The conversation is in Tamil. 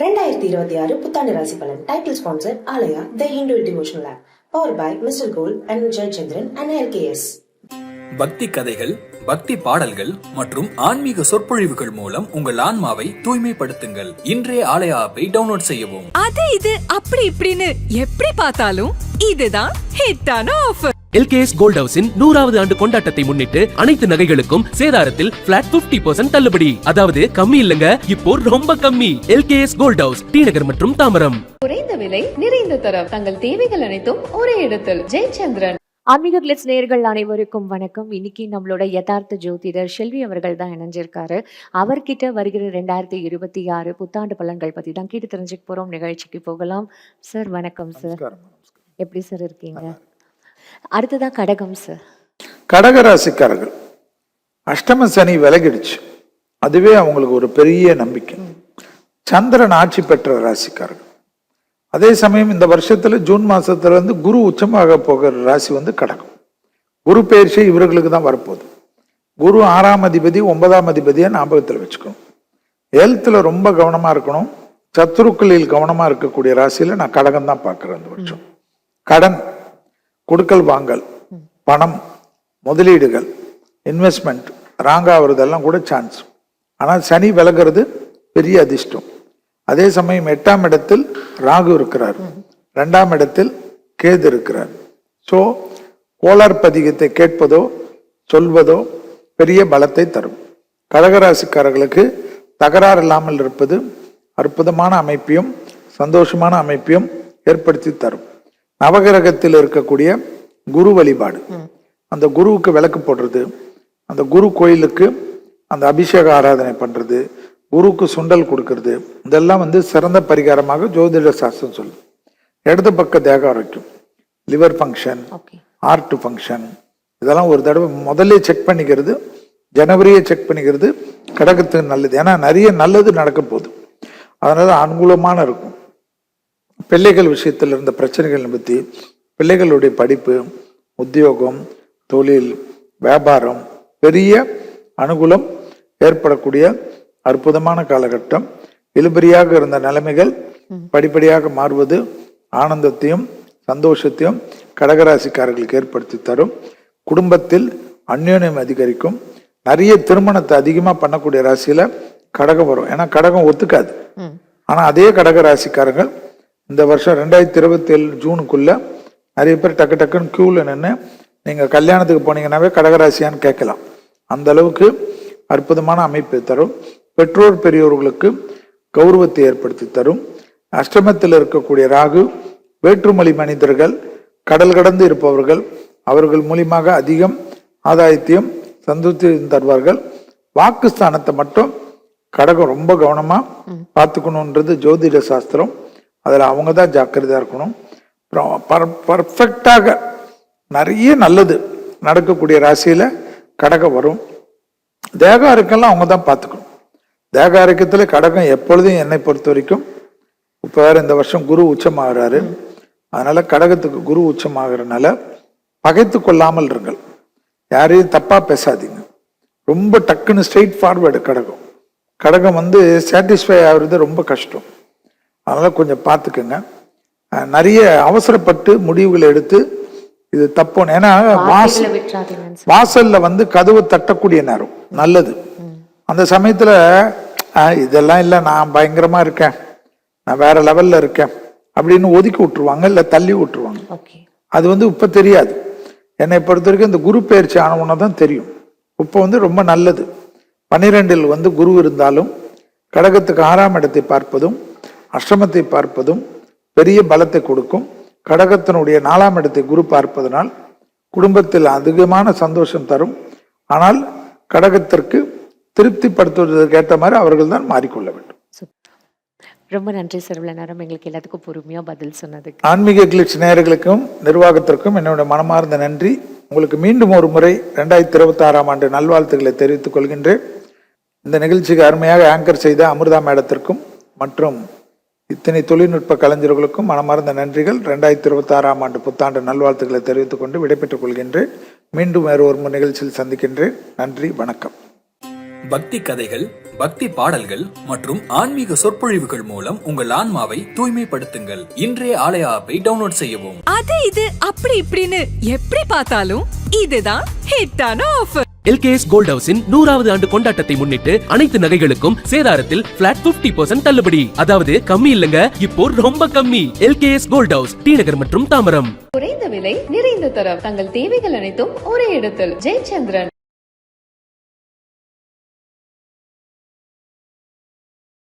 ரெண்டாயிரத்தி இருபத்தி ஆறு புத்தாண்டு ராசி பலன். Title sponsor Alaya the Indo devotional app power by mister goal and Jayachandran and LKS Bhakti Kathaigal பக்தி பாடல்கள் மற்றும் ஆன்மீக சொற்பொழிவுகள் மூலம் உங்கள் ஆன்மாவை தூய்மைப்படுத்துங்கள். இன்றைய ஆலய ஆப்பை டவுன்லோட் செய்யவும். அது இது அப்படி இப்படின்னு எப்படி பார்த்தாலும் இதுதான் ஹிட்டான ஆஃபர். எல்கேஎஸ் கோல்ட் ஹவுஸின் நூறாவது ஆண்டு கொண்டாட்டத்தை முன்னிட்டு அனைத்து நகைகளுக்கும் சேதாரத்தில் பிளாட் 50% தள்ளுபடி. அதாவது கம்மி இல்லங்க இப்போ ரொம்ப கம்மி. LKS gold house T Nagar மற்றும் தாம்பரம் குறைந்த விலை நிறைந்த தரம். தங்கள் தேவைகள் அனைத்தும் ஒரே இடத்தில். ஜெயச்சந்திரன். ஆன்மீக கிளிட்ஸ் நேயர்கள் அனைவருக்கும் வணக்கம். இன்னைக்கு நம்மளோட யதார்த்த ஜோதிடர் செல்வி அவர்கள் தான் இணைஞ்சிருக்காரு. அவர்கிட்ட வருகிற ரெண்டாயிரத்தி இருபத்தி ஆறு புத்தாண்டு பலன்கள் பத்தி தான் கேட்டு தெரிஞ்சுக்க போறோம். நிகழ்ச்சிக்கு போகலாம். சார் வணக்கம் சார். எப்படி சார் இருக்கீங்க? அடுத்ததா கடகம் சார். கடகராசிக்காரர்கள் அஷ்டம சனி விலகிடுச்சு. அதுவே அவங்களுக்கு ஒரு பெரிய நம்பிக்கை. சந்திரன் ஆட்சி பெற்ற ராசிக்காரர்கள். அதே சமயம் இந்த வருஷத்துல ஜூன் மாசத்துல இருந்து குரு உச்சமாக போகிற ராசி வந்து கடகம். குரு பயிற்சி இவர்களுக்கு தான் வரப்போகுது. குரு ஆறாம் அதிபதி ஒன்பதாம் அதிபதியை ஞாபகத்தில் வச்சுக்கணும். ஹெல்த்தில் ரொம்ப கவனமா இருக்கணும். சத்துருக்களில் கவனமா இருக்கக்கூடிய ராசியில நான் கடகம் தான் பார்க்கிறேன் இந்த வருஷம். கடன் கொடுக்கல் வாங்கல் பணம் முதலீடுகள் இன்வெஸ்ட்மெண்ட் ராங்காகிறதெல்லாம் கூட சான்ஸ் ஆனால் சனி விலகிறது பெரிய அதிர்ஷ்டம். அதே சமயம் எட்டாம் இடத்தில் ராகு இருக்கிறார். ரெண்டாம் இடத்தில் கேது இருக்கிறார். ஸோ கோளார் பதிகத்தை கேட்பதோ சொல்வதோ பெரிய பலத்தை தரும். கடகராசிக்காரர்களுக்கு தகராறு இல்லாமல் இருப்பது அற்புதமான அமைப்பையும் சந்தோஷமான அமைப்பையும் ஏற்படுத்தி தரும். நவகிரகத்தில் இருக்கக்கூடிய குரு வழிபாடு. அந்த குருவுக்கு விளக்கு போடுறது அந்த குரு கோயிலுக்கு அந்த அபிஷேக ஆராதனை பண்ணுறது குருவுக்கு சுண்டல் கொடுக்கறது. இதெல்லாம் வந்து சிறந்த பரிகாரமாக ஜோதிட சாஸ்திரம் சொல்லும். இடது பக்க தேக ஆரோக்கியம் லிவர் ஃபங்க்ஷன் ஹார்ட் ஃபங்க்ஷன் இதெல்லாம் ஒரு தடவை முதல்ல செக் பண்ணிக்கிறது ஜனவரியே செக் பண்ணிக்கிறது கடகத்துக்கு நல்லது. ஏன்னா நிறைய நல்லது நடக்க போகுது. அதனால அனுகூலமான இருக்கும். பிள்ளைகள் விஷயத்தில் இருந்த பிரச்சனைகள் நிமித்தி பிள்ளைகளுடைய படிப்பு உத்தியோகம் தொழில் வியாபாரம் பெரிய அனுகூலம் ஏற்படக்கூடிய அற்புதமான காலகட்டம். இழுபறியாக இருந்த நிலைமைகள் படிப்படியாக மாறுவது ஆனந்தத்தையும் சந்தோஷத்தையும் கடகராசிக்காரர்களுக்கு ஏற்படுத்தி தரும். குடும்பத்தில் அந்யோன்யம் அதிகரிக்கும். நிறைய திருமணத்தை அதிகமா பண்ணக்கூடிய ராசியில கடகம் வரும். ஏன்னா கடகம் ஒத்துக்காது. ஆனா அதே கடக ராசிக்காரர்கள் இந்த வருஷம் ரெண்டாயிரத்தி இருபத்தி ஏழு ஜூனுக்குள்ள நிறைய பேர் டக்கு டக்குன்னு கியூல நின்று நீங்க கல்யாணத்துக்கு போனீங்கன்னாவே கடகராசியான்னு கேட்கலாம். அந்த அளவுக்கு அற்புதமான அமைப்பு தரும். பெற்றோர் பெரியோர்களுக்கு கௌரவத்தை ஏற்படுத்தி தரும். அஷ்டமத்தில் இருக்கக்கூடிய ராகு வேற்றுமொழி மனிதர்கள் கடல் கடந்து இருப்பவர்கள் அவர்கள் மூலியமாக அதிகம் ஆதாயத்தையும் சந்தோஷத்தையும் தருவார்கள். வாக்குஸ்தானத்தை மட்டும் கடகம் ரொம்ப கவனமா பார்த்துக்கணுன்றது ஜோதிட சாஸ்திரம். அதுல அவங்க தான் ஜாக்கிரதையா இருக்கணும். அப்புறம் பர்ஃபெக்டாக நிறைய நல்லது நடக்கக்கூடிய ராசியில கடகம் வரும். தேக ஆரோக்கியம்லாம் அவங்க தான் பார்த்துக்கணும். தேக ஆரோக்கியத்துல கடகம் எப்பொழுதும் என்னை பொறுத்த வரைக்கும் இப்ப வேற இந்த வருஷம் குரு உச்சமாகறாரு. அதனால கடகத்துக்கு குரு உச்சமாகறனால பகைத்து கொள்ளாமல் இருங்கள். யாரையும் தப்பா பேசாதீங்க. ரொம்ப டக்குன்னு ஸ்ட்ரெயிட் ஃபார்வேர்டு கடகம். கடகம் வந்து சாட்டிஸ்ஃபை ஆகுறது ரொம்ப கஷ்டம். அதனால கொஞ்சம் பார்த்துக்குங்க நிறைய அவசரப்பட்டு முடிவுகளை எடுத்து இது தப்புன்னு. ஏன்னா வாச வார்த்தைகளை விட்டுறாதீங்கன்னு சார் வாசல்ல வந்து கதவு தட்டக்கூடிய நேரம். நல்லது. அந்த சமயத்துல "ஆஹ், இதெல்லாம் இல்லை நான் பயங்கரமா இருக்கேன். நான் வேற லெவல்ல இருக்கேன். அப்படின்னு ஒதுக்கி விட்டுருவாங்க இல்ல தள்ளி விட்டுருவாங்க. ஓகே. அது வந்து இப்ப தெரியாது. என்னை பொறுத்த வரைக்கும் இந்த குரு பயிற்சி ஆனவன தான் தெரியும். இப்போ வந்து ரொம்ப நல்லது. பன்னிரெண்டில் வந்து குரு இருந்தாலும் கடகத்துக்கு ஆறாம் இடத்தை பார்ப்பதும் அஷ்டமத்தை பார்ப்பதும் பெரிய பலத்தை கொடுக்கும். கடகத்தினுடைய நாலாம் இடத்தை குரு பார்ப்பதனால் குடும்பத்தில் அதிகமான சந்தோஷம் தரும். ஆனால் கடகத்திற்கு திருப்திப்படுத்துவதற்கு ஏற்ற மாதிரி அவர்கள் தான் மாறிக்கொள்ள வேண்டும். ரொம்ப நன்றி சார். இவ்வளவு நேரம் எங்களுக்கு எல்லாத்துக்கும் பொறுமையா பதில் சொன்னதுக்கு. ஆன்மீக கிளிட்ஸ் நேயர்களுக்கும் நிர்வாகத்திற்கும் என்னுடைய மனமார்ந்த நன்றி. உங்களுக்கு மீண்டும் ஒரு முறை ரெண்டாயிரத்தி இருபத்தி ஆறாம் ஆண்டு நல்வாழ்த்துக்களை தெரிவித்துக் கொள்கின்றேன். இந்த நிகழ்ச்சிக்கு அருமையாக ஆங்கர் செய்த அமிர்தா மேடத்திற்கும் மற்றும் இத்தனை தொழில்நுட்ப கலைஞர்களுக்கும் மனமார்ந்த நன்றிகள். ரெண்டாயிரத்தி இருபத்தி ஆறாம் ஆண்டு புத்தாண்டு நல்வாழ்த்துக்களை தெரிவித்துக் கொண்டு விடைபெற்றுக் கொள்கின்றேன். மீண்டும் வேறு ஒரு நிகழ்ச்சியில் சந்திக்கின்றேன். நன்றி வணக்கம். பக்தி கதைகள் பக்தி பாடல்கள் மற்றும் ஆன்மீக சொற்பொழிவுகள் மூலம் உங்கள் ஆன்மாவை தூய்மைப்படுத்துங்கள். இன்றைய ஆலயா ஆப்பை டவுன்லோட் செய்யவும். அது இது அப்படி இப்படின்னு எப்படி பார்த்தாலும் இதுதான் ஹிட்டான ஆஃபர் எல்கேஎஸ் கோல்ட் ஹவுஸின் நூறாவது ஆண்டு கொண்டாட்டத்தை முன்னிட்டு அனைத்து நகைகளுக்கும் சேதாரத்தில் பிளாட் 50% தள்ளுபடி. அதாவது கம்மி இல்லங்க இப்போ ரொம்ப கம்மி. LKS gold house T Nagar மற்றும் தாம்பரம் குறைந்த விலை நிறைந்த தரம். தங்கள் தேவைகள் அனைத்தும் ஒரே இடத்தில். ஜெயச்சந்திரன்.